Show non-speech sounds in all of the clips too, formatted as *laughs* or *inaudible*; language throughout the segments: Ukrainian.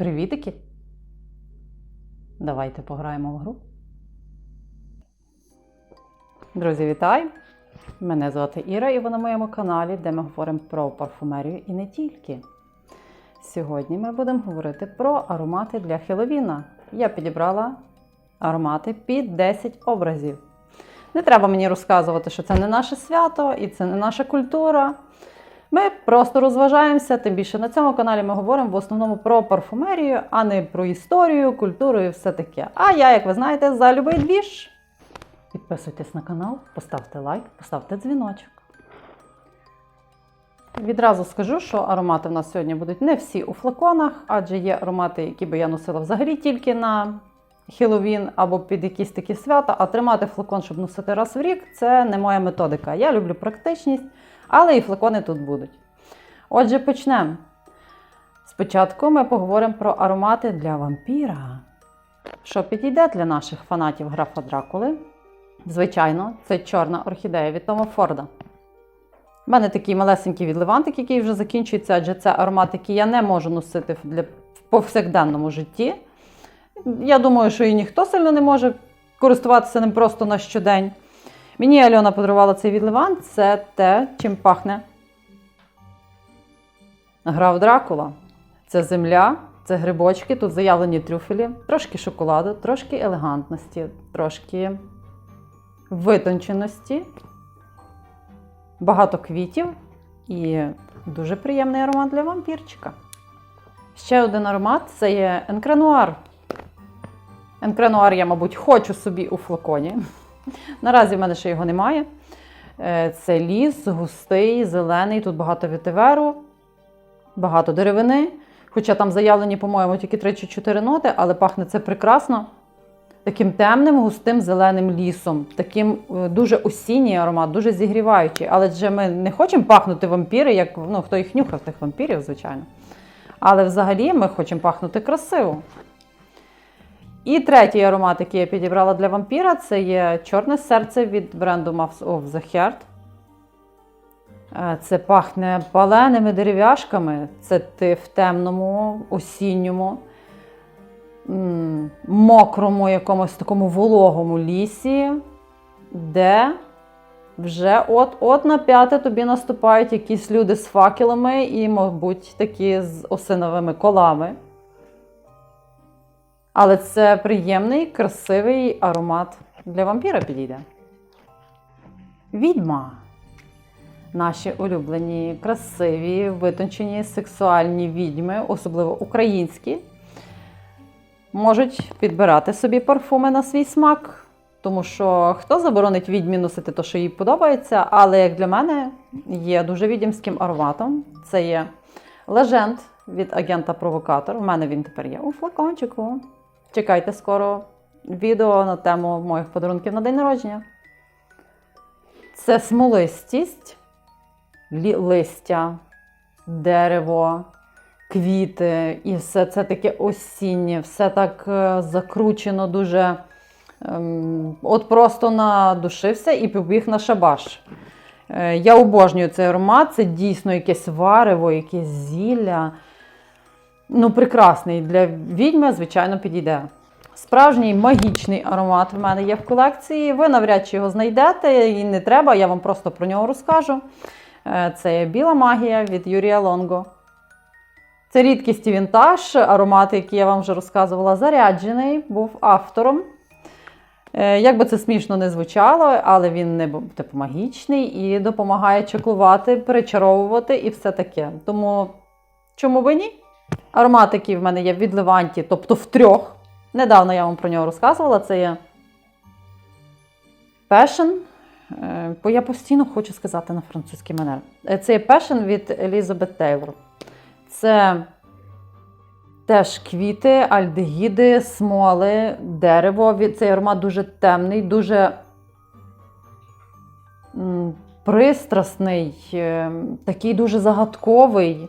Привітики! Давайте пограємо в гру. Друзі, вітаю! Мене звати Іра і ви на моєму каналі, де ми говоримо про парфумерію і не тільки. Сьогодні ми будемо говорити про аромати для Хеловіна. Я підібрала аромати під 10 образів. Не треба мені розказувати, що це не наше свято і це не наша культура. Ми просто розважаємося, тим більше на цьому каналі ми говоримо в основному про парфумерію, а не про історію, культуру і все таке. А я, як ви знаєте, за любий двіж. Підписуйтесь на канал, поставте лайк, поставте дзвіночок. Відразу скажу, що аромати в нас сьогодні будуть не всі у флаконах, адже є аромати, які би я носила взагалі тільки на Хеллоуін або під якісь такі свята, а тримати флакон, щоб носити раз в рік, це не моя методика. Я люблю практичність, але і флакони тут будуть. Отже, почнемо. Спочатку ми поговоримо про аромати для вампіра. Що підійде для наших фанатів графа Дракули? Звичайно, це чорна орхідея від Тома Форда. У мене такий малесенький відливантик, який вже закінчується, адже це аромат, який я не можу носити для, в повсякденному житті. Я думаю, що і ніхто сильно не може користуватися ним просто на щодень. Мені Альона подарувала цей відливант, це те, чим пахне граф Дракула. Це земля, це грибочки, тут заявлені трюфелі, трошки шоколаду, трошки елегантності, трошки витонченості, багато квітів і дуже приємний аромат для вампірчика. Ще один аромат це є енкрануар. Енкрануар я, мабуть, хочу собі у флаконі. Наразі в мене ще його немає. Е, Це ліс, густий, зелений, тут багато вітиверу, багато деревини. Хоча там заявлені, по-моєму, тільки 3 чи 4 ноти, але пахне це прекрасно. Таким темним, густим зеленим лісом. Таким е, дуже осінній аромат, дуже зігріваючий. Але ж ми не хочемо пахнути вампіри, як ну, хто їх нюхав, тих вампірів, звичайно. Але взагалі ми хочемо пахнути красиво. І третій аромат, який я підібрала для вампіра, це є чорне серце від бренду Muffs of the Heart. Е, Це пахне паленими дерев'яшками. Це ти в темному, осінньому, мокрому, якомусь такому вологому лісі, де вже от-от на п'яте тобі наступають якісь люди з факелами і, мабуть, такі з осиновими колами. Але це приємний, красивий аромат для вампіра підійде. Відьма. Наші улюблені, красиві, витончені, сексуальні відьми, особливо українські, можуть підбирати собі парфуми на свій смак. Тому що хто заборонить відьмі носити те, що їй подобається, але як для мене є дуже відьмським ароматом. Це є леженд від агента Провокатор. У мене він тепер є у флакончику. Чекайте скоро відео на тему моїх подарунків на день народження. Це смолистість, листя, дерево, квіти, і все це таке осіннє, все так е, закручено, дуже. ем, От просто надушився і побіг на шабаш. Е, Я обожнюю цей аромат, це дійсно якесь варево, якесь зілля. Ну, прекрасний для відьми, звичайно, підійде. Справжній магічний аромат в мене є в колекції. Ви навряд чи його знайдете і не треба, я вам просто про нього розкажу. Е, Це біла магія від Юрія Лонго. Це рідкість і вінтаж, аромат, який я вам вже розказувала, заряджений, був автором. Е, Як би це смішно не звучало, але він не типу магічний і допомагає чеклувати, перечаровувати і все таке. Тому чому би ні? Аромат, який в мене є від Леванті, тобто в трьох. Недавно я вам про нього розказувала. Це є Passion. Е, Бо я постійно хочу сказати на французький манер. Е, Це є Passion від Елізабет Тейлор. Це теж квіти, альдегіди, смоли, дерево. Цей аромат дуже темний, дуже пристрасний, е, такий дуже загадковий.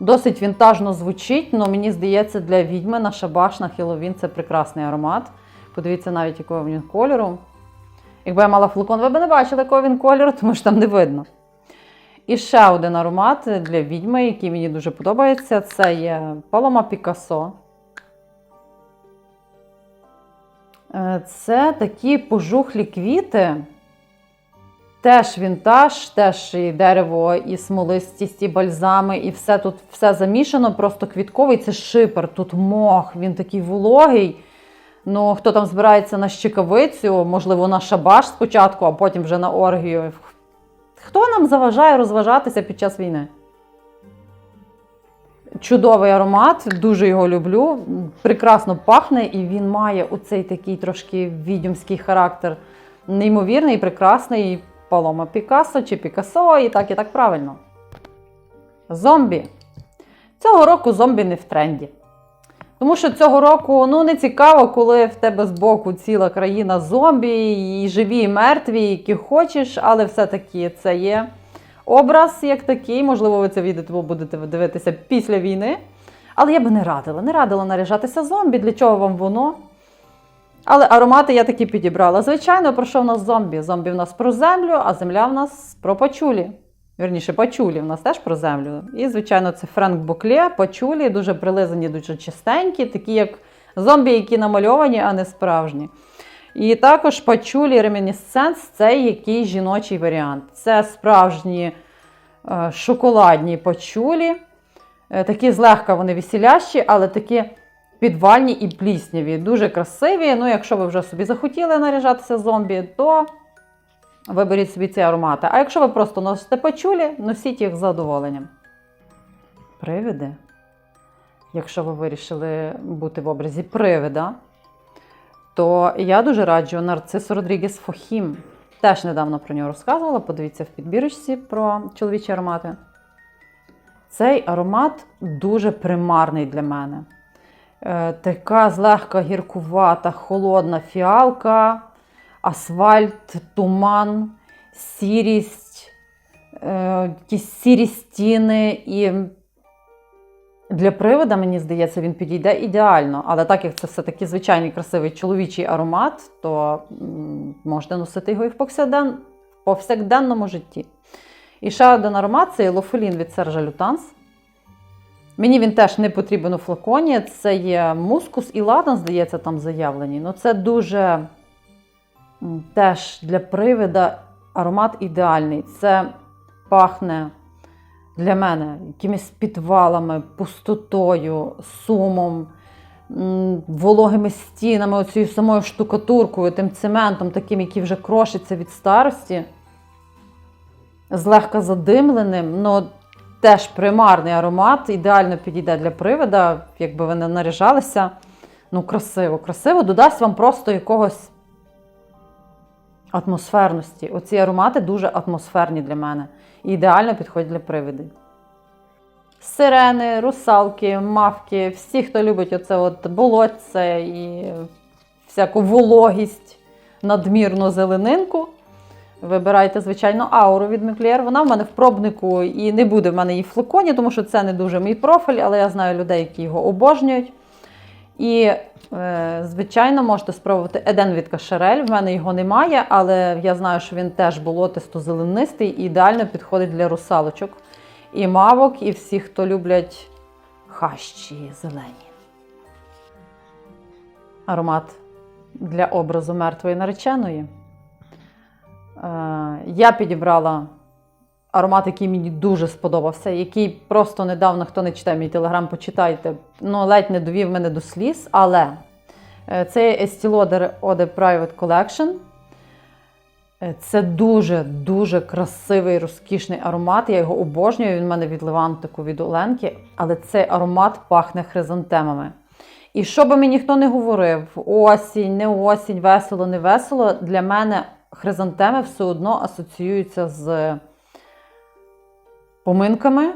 Досить вінтажно звучить, але мені здається, для відьми на шабаш, на Хеллоуін це прекрасний аромат. Подивіться навіть, якого він кольору. Якби я мала флакон, ви б не бачили, якого він кольору, *laughs* тому що там не видно. І ще один аромат для відьми, який мені дуже подобається, це є Paloma Picasso. Е, Це такі пожухлі квіти. Теж вінтаж, теж і дерево, і смолистість, і бальзами, і все тут все замішано, просто квітковий. Це шипер, тут мох, він такий вологий. Ну, хто там збирається на щекавицю, можливо, на шабаш спочатку, а потім вже на оргію. Хто нам заважає розважатися під час війни? Чудовий аромат, дуже його люблю. Прекрасно пахне, і він має оцей такий трошки відьомський характер. Неймовірний, прекрасний Палома Пікассо чи Пікассо, і так, і так правильно. Зомбі. Цього року зомбі не в тренді. Тому що цього року ну, не цікаво, коли в тебе збоку ціла країна зомбі, і живі, і мертві, які хочеш, але все-таки це є образ як такий. Можливо, ви це відео будете дивитися після війни. Але я би не радила. Не радила наряжатися зомбі, для чого вам воно? Але аромати я таки підібрала. Звичайно, про що в нас зомбі? Зомбі в нас про землю, а земля в нас про пачулі. Вірніше, пачулі в нас теж про землю. І, звичайно, це Френк Боклє, пачулі, дуже прилизані, дуже чистенькі, такі як зомбі, які намальовані, а не справжні. І також пачулі ремінісценс це який жіночий варіант. Це справжні е, шоколадні пачулі. Е, такі злегка вони весілящі, але такі підвальні і плісняві. Дуже красиві. Ну, якщо ви вже собі захотіли наряжатися зомбі, то виберіть собі ці аромати. А якщо ви просто носите пачулі, носіть їх з задоволенням. Привиди. Якщо ви вирішили бути в образі привида, то я дуже раджу нарцис Родрігес Фохім. Теж недавно про нього розказувала. Подивіться в підбірочці про чоловічі аромати. Цей аромат дуже примарний для мене. Е, така злегка гіркувата, холодна фіалка, асфальт, туман, сірість, е, якісь сірі стіни. І для привода, мені здається, він підійде ідеально. Але так як це все-таки звичайний красивий чоловічий аромат, то м, можете носити його і в повсякденному житті. І ще один аромат це лофелін від Сержа Лютанс. Мені він теж не потрібен у флаконі. Це є мускус і ладан, здається, там заявлені. Ну, це дуже теж для привида аромат ідеальний. Це пахне для мене якимись підвалами, пустотою, сумом, вологими стінами, оцією самою штукатуркою, тим цементом, таким, який вже крошиться від старості, злегка задимленим. Ну, теж примарний аромат, ідеально підійде для привида, якби ви не наряжалися. Ну, красиво, красиво, додасть вам просто якогось атмосферності. Оці аромати дуже атмосферні для мене. І ідеально підходять для привидів. Сирени, русалки, мавки, всі, хто любить оце от болотце і всяку вологість, надмірну зеленинку. Вибирайте, звичайно, ауру від Меклієр. Вона в мене в пробнику і не буде в мене її в флаконі, тому що це не дуже мій профіль, але я знаю людей, які його обожнюють. І, е, звичайно, можете спробувати Еден від Кашерель. В мене його немає, але я знаю, що він теж болотисто-зеленистий і ідеально підходить для русалочок. І мавок, і всіх, хто люблять хащі зелені. Аромат для образу мертвої нареченої. Е, Я підібрала аромат, який мені дуже сподобався, який просто недавно, хто не читає мій телеграм, почитайте, ну ледь не довів мене до сліз. Але е, це Estee Lauder Eau de Private Collection. Е, Це дуже-дуже красивий, розкішний аромат. Я його обожнюю. Він в мене від Левантику, від Оленки, але цей аромат пахне хризантемами. І що би мені ніхто не говорив, осінь, не осінь, весело, не весело, для мене хризантеми все одно асоціюються з поминками.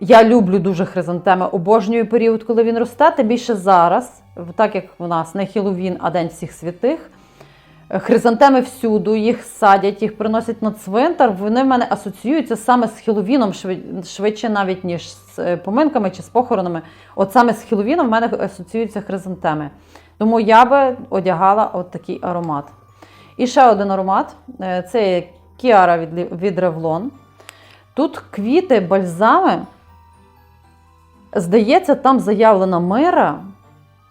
Я люблю дуже хризантеми, обожнюю період, коли він росте. Тим більше зараз, так як в нас не Хіловін, а День всіх святих. Хризантеми всюду, їх садять, їх приносять на цвинтар. Вони в мене асоціюються саме з Хіловіном, швидше навіть, ніж з е, поминками чи з похоронами. От саме з Хіловіном в мене асоціюються хризантеми. Тому я би одягала от такий аромат. І ще один аромат це Кіара від, Revlon. Тут квіти, бальзами. Здається, там заявлена мира.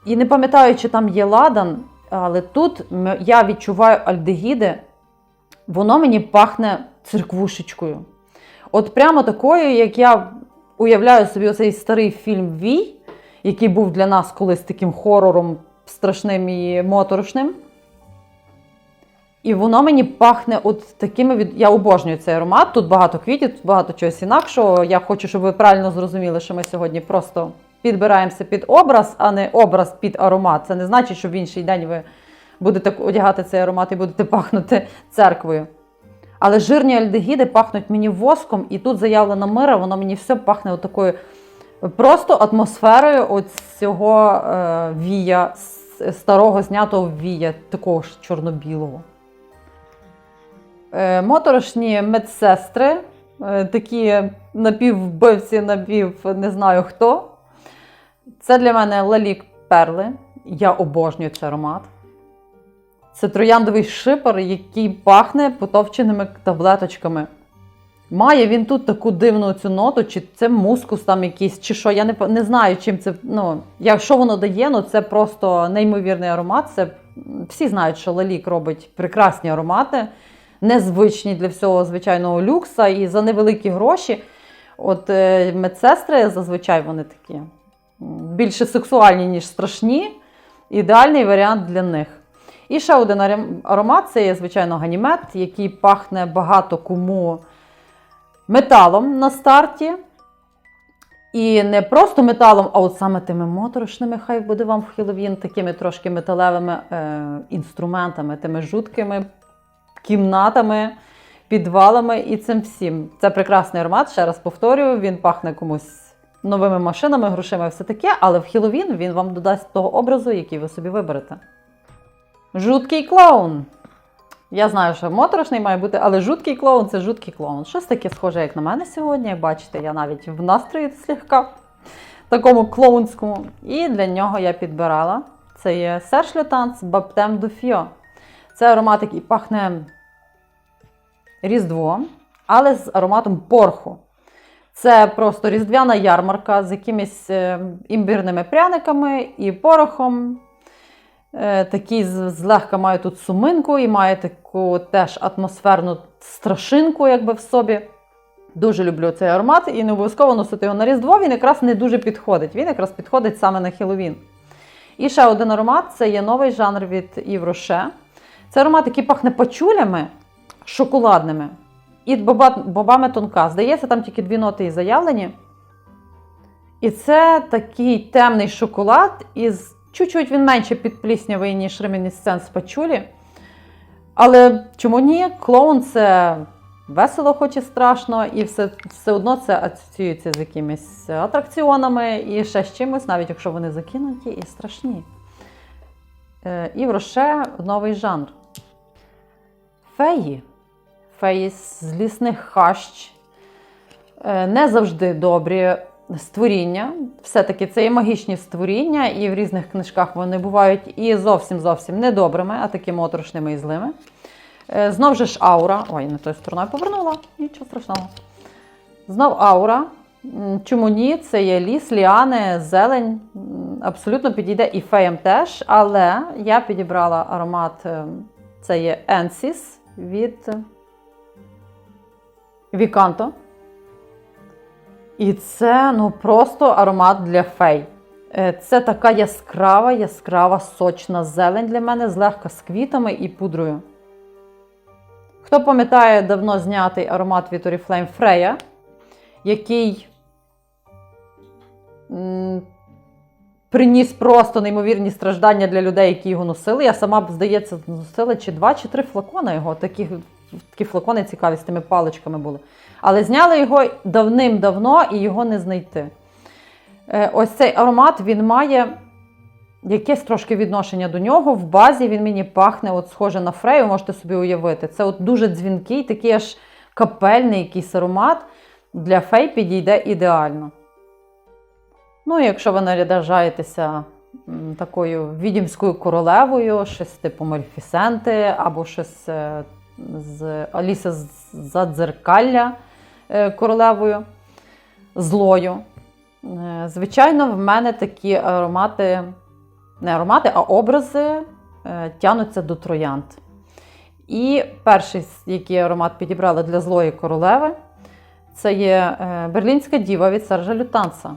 І не пам'ятаю, чи там є ладан, але тут я відчуваю альдегіди. Воно мені пахне цирквушечкою. От прямо такою, як я уявляю собі оцей старий фільм Вій, який був для нас колись таким хорором страшним і моторошним. І воно мені пахне от такими від. Я обожнюю цей аромат. Тут багато квітів, тут багато чогось інакшого. Я хочу, щоб ви правильно зрозуміли, що ми сьогодні просто підбираємося під образ, а не образ під аромат. Це не значить, що в інший день ви будете одягати цей аромат і будете пахнути церквою. Але жирні альдегіди пахнуть мені воском, і тут заявлена мира, воно мені все пахне от такою просто атмосферою от цього е, вія, старого знятого вія, такого ж чорно-білого. Е, моторошні медсестри, е, такі напіввбивці, напів не знаю хто. Це для мене лалік перли. Я обожнюю цей аромат. Це трояндовий шипер, який пахне потовченими таблеточками. Має він тут таку дивну цю ноту, чи це мускус там якийсь, чи що. Я не, не знаю, чим це. Ну, якщо воно дає, ну це просто неймовірний аромат. Це, всі знають, що Лалік робить прекрасні аромати, незвичні для всього звичайного люкса і за невеликі гроші. От е, медсестри зазвичай вони такі більше сексуальні, ніж страшні. Ідеальний варіант для них. І ще один аромат це є, звичайно, ганімет, який пахне багато кому металом на старті. І не просто металом, а от саме тими моторошними, хай буде вам в Хеллоуін, такими трошки металевими е, інструментами, тими жуткими кімнатами, підвалами і цим всім. Це прекрасний аромат, ще раз повторюю, він пахне комусь новими машинами, грошима і все таке, але в Хеллоуін він вам додасть того образу, який ви собі виберете. Жуткий клоун. Я знаю, що моторошний має бути, але жуткий клоун це жуткий клоун. Щось таке схоже, як на мене сьогодні. Як бачите, я навіть в настрої слегка такому клоунському. І для нього я підбирала. Це є Серж Лютанс Баптем Дуфіо. Це аромат, який пахне різдвом, але з ароматом порху. Це просто різдвяна ярмарка з якимись е, імбірними пряниками і порохом. Е, Такий злегка має тут суминку і має таку теж атмосферну страшинку, якби в собі. Дуже люблю цей аромат і не обов'язково носити його на Різдво. Він якраз не дуже підходить. Він якраз підходить саме на Хеллоуін. І ще один аромат це є новий жанр від Rocher. Це аромат, який пахне пачулями шоколадними і боба- бобами тонка. Здається, там тільки дві ноти і заявлені. І це такий темний шоколад із чуть-чуть він менше підпліснявий, ніж ремінісценс пачулі. Але чому ні? Клоун це весело, хоч і страшно, і все, все одно це асоціюється з якимись атракціонами і ще з чимось, навіть якщо вони закинуті і страшні. Е, І в Роше новий жанр. Феї. Феї з лісних хащ. Е, Не завжди добрі створіння. Все-таки це є магічні створіння, і в різних книжках вони бувають і зовсім зовсім недобрими, а такими моторошними і злими. Е, Знов же ж аура. Ой, не тою стороною повернула, нічого страшного. Знов аура. Чому ні? Це є ліс, ліани, зелень. Абсолютно підійде і феям теж. Але я підібрала аромат, е, це є Енсіс від Віканто. І це ну, просто аромат для фей. Е, Це така яскрава, яскрава, сочна зелень для мене, злегка з квітами і пудрою. Хто пам'ятає давно знятий аромат від Oriflame Freya, який приніс просто неймовірні страждання для людей, які його носили. Я сама, здається, носила чи два, чи три флакони його. Такі, такі флакони цікаві з тими паличками були. Але зняли його давним-давно і його не знайти. Е, Ось цей аромат він має якесь трошки відношення до нього. В базі він мені пахне, от схоже на фрею, можете собі уявити. Це от дуже дзвінкий, такий аж капельний якийсь аромат. Для фей підійде ідеально. Ну, якщо ви наряджаєтеся такою відімською королевою, щось типу Мальфісенти, або щось е, з Аліса Задзеркалля е, королевою злою. Е, Звичайно, в мене такі аромати, не аромати, а образи е, тянуться до троянд. І перший, який аромат підібрала для злої королеви, це є берлінська діва від Сержа Лютанса.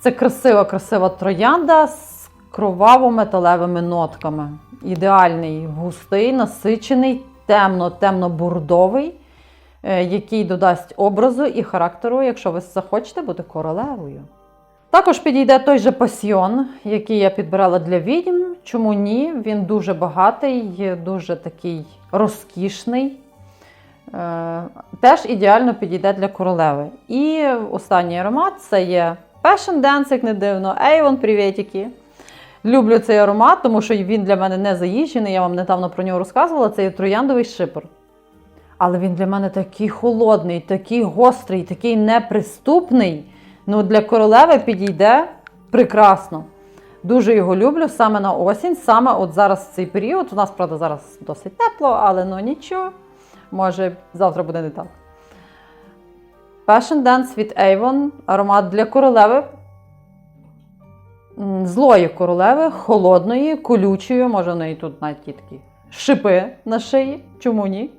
Це красива, красива троянда з кроваво-металевими нотками. Ідеальний, густий, насичений, темно-темно-бурдовий, е, який додасть образу і характеру, якщо ви захочете бути королевою. Також підійде той же пасьйон, який я підбирала для відьм. Чому ні? Він дуже багатий, дуже такий розкішний. Е, Теж ідеально підійде для королеви. І останній аромат це є Passion Dance, як не дивно. Avon, привітики. Люблю цей аромат, тому що він для мене не заїжджений. Я вам недавно про нього розказувала. Це є трояндовий шипр. Але він для мене такий холодний, такий гострий, такий неприступний. Ну, для королеви підійде прекрасно. Дуже його люблю саме на осінь, саме от зараз в цей період. У нас, правда, зараз досить тепло, але ну нічого. Може, завтра буде не так. Passion Dance від Avon. Аромат для королеви. Злої королеви, холодної, колючої. Може, в неї тут навіть такі шипи на шиї. Чому ні?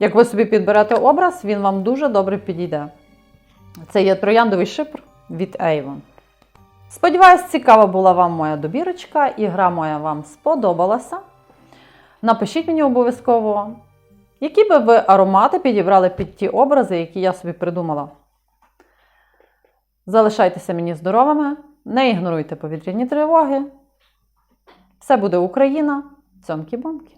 Як ви собі підберете образ, він вам дуже добре підійде. Це є трояндовий шипр від Avon. Сподіваюсь, цікава була вам моя добірочка, і гра моя вам сподобалася. Напишіть мені обов'язково, які би ви аромати підібрали під ті образи, які я собі придумала. Залишайтеся мені здоровими, не ігноруйте повітряні тривоги. Все буде Україна. Цьомкі-бомки!